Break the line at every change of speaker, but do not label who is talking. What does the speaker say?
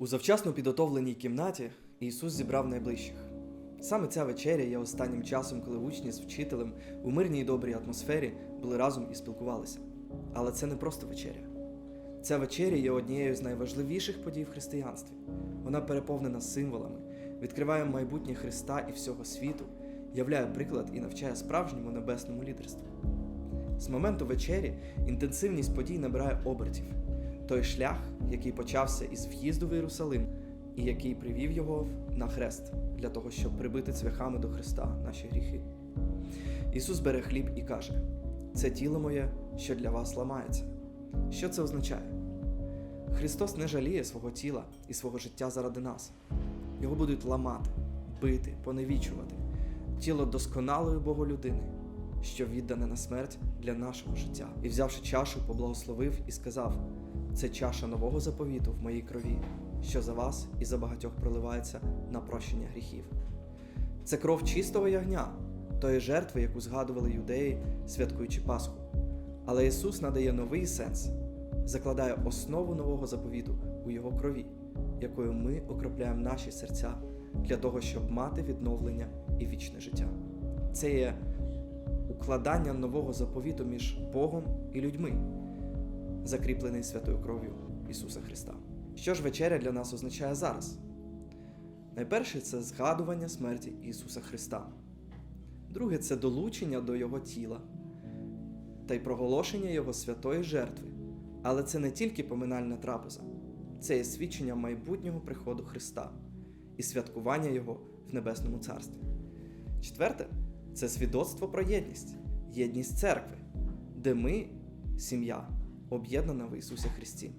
У завчасно підготовленій кімнаті Ісус зібрав найближчих. Саме ця вечеря є останнім часом, коли учні з вчителем у мирній і добрій атмосфері були разом і спілкувалися. Але це не просто вечеря. Ця вечеря є однією з найважливіших подій в християнстві. Вона переповнена символами, відкриває майбутнє Христа і всього світу, являє приклад і навчає справжньому небесному лідерству. З моменту вечері інтенсивність подій набирає обертів. Той шлях, який почався із в'їзду в Єрусалим, і який привів його на хрест для того, щоб прибити цвяхами до Христа наші гріхи. Ісус бере хліб і каже: Це тіло моє, що для вас ламається. Що це означає? Христос не жаліє свого тіла і свого життя заради нас. Його будуть ламати, бити, поневічувати. Тіло досконалої Боголюдини, що віддане на смерть для нашого життя. І взявши чашу, поблагословив і сказав: це чаша нового заповіту в моїй крові, що за вас і за багатьох проливається на прощення гріхів. Це кров чистого ягня, тої жертви, яку згадували юдеї, святкуючи Пасху. Але Ісус надає новий сенс, закладає основу нового заповіту у Його крові, якою ми окропляємо наші серця для того, щоб мати відновлення і вічне життя. Це є укладання нового заповіту між Богом і людьми, закріплений святою кров'ю Ісуса Христа. Що ж вечеря для нас означає зараз? Найперше це згадування смерті Ісуса Христа. Друге це долучення до Його тіла та й проголошення Його святої жертви. Але це не тільки поминальна трапеза, це є свідчення майбутнього приходу Христа і святкування Його в Небесному Царстві. Четверте це свідоцтво про єдність, єдність церкви, де ми, сім'я, об'єднана в Ісусі Христі.